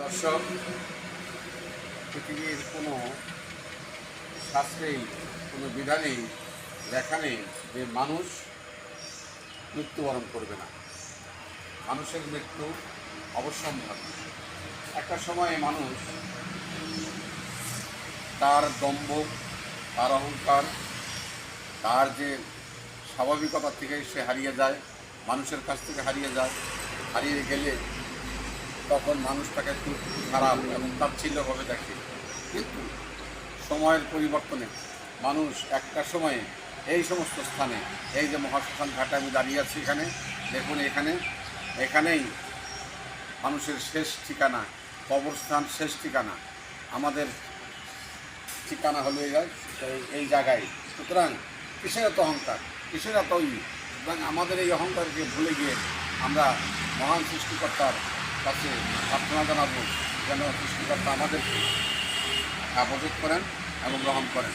দর্শক, পৃথিবীর কোনো শাস্ত্রেই কোনো বিধানেই লেখা নেই যে মানুষ মৃত্যুবরণ করবে না, মানুষের মৃত্যু অবশ্যম্ভাবী একটা সময়ে মানুষ তার দম্ভ, তার অহংকার, তার যে স্বাভাবিকতা থেকে সে হারিয়ে যায়, মানুষের কাছ থেকে হারিয়ে যায়, হারিয়ে গেলে তখন মানুষ তাকে খুব খারাপ এবং তাচ্ছিল্যভাবে দেখে। কিন্তু সময়ের পরিবর্তনে মানুষ একটা সময়ে এই সমস্ত স্থানে, এই যে মহাশ্মশান ঘাটে আমি দাঁড়িয়ে আছি এখানে, দেখুন এখানে, এখানেই মানুষের শেষ ঠিকানা, কবরস্থান শেষ ঠিকানা, আমাদের ঠিকানা হলো এই জায়গায় সুতরাং কিসের এত অহংকার? কিসের এত সুতরাং আমাদের এই অহংকারকে ভুলে গিয়ে আমরা মহান সৃষ্টিকর্তার কাছে প্রার্থনা জানাব যেন সৃষ্টিকর্তা আমাদেরকে আবদ্ধ করেন এবং গ্রহণ করেন।